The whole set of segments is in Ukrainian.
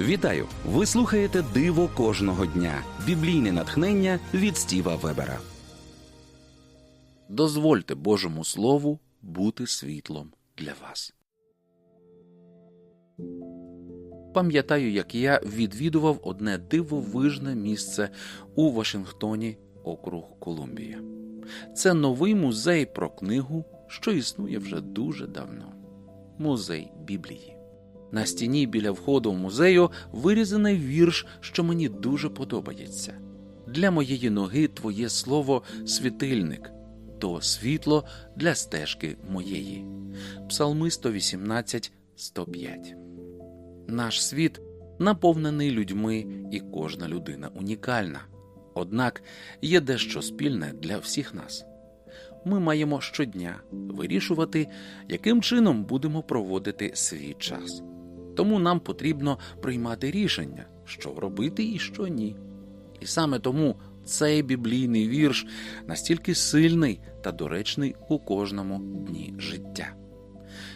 Вітаю! Ви слухаєте Диво кожного дня. Біблійне натхнення від Стіва Вебера. Дозвольте Божому Слову бути світлом для вас. Пам'ятаю, як я відвідував одне дивовижне місце у Вашингтоні, округ Колумбія. Це новий музей про книгу, що існує вже дуже давно музей Біблії. На стіні біля входу в музею вирізаний вірш, що мені дуже подобається. Для моєї ноги твоє слово світильник, то світло для стежки моєї. Псалми 118, 105. Наш світ наповнений людьми, і кожна людина унікальна. Однак є дещо спільне для всіх нас. Ми маємо щодня вирішувати, яким чином будемо проводити свій час. Тому нам потрібно приймати рішення, що робити і що ні. І саме тому цей біблійний вірш настільки сильний та доречний у кожному дні життя.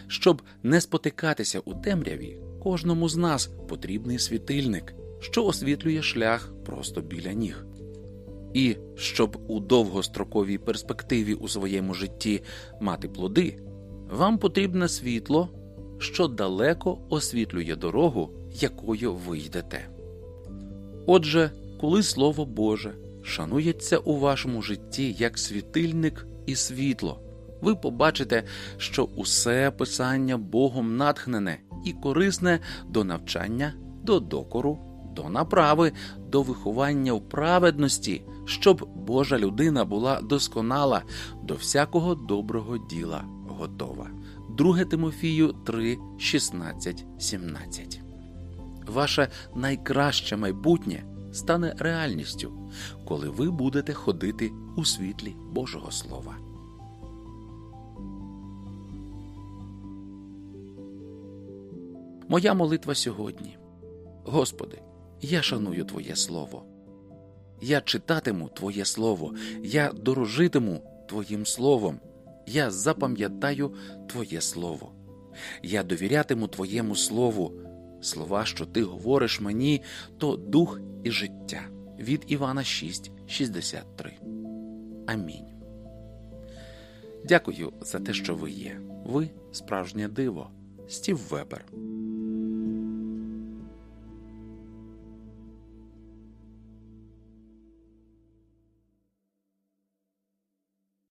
Щоб не спотикатися у темряві, кожному з нас потрібний світильник, що освітлює шлях просто біля ніг. І щоб у довгостроковій перспективі у своєму житті мати плоди, вам потрібне світло, що далеко освітлює дорогу, якою ви йдете. Отже, коли Слово Боже шанується у вашому житті як світильник і світло, ви побачите, що усе писання Богом натхнене і корисне до навчання, до докору, до направи, до виховання в праведності, щоб Божа людина була досконала до всякого доброго діла готова. 2 Тимофію 3, 16, 17. Ваше найкраще майбутнє стане реальністю, коли ви будете ходити у світлі Божого Слова. Моя молитва сьогодні. Господи, я шаную Твоє Слово. Я читатиму Твоє Слово, я дорожитиму Твоїм Словом, я запам'ятаю Твоє Слово. Я довірятиму Твоєму Слову. Слова, що ти говориш мені, то дух і життя. Від Івана 6, 63. Амінь. Дякую за те, що ви є. Ви справжнє диво. Стів Вебер.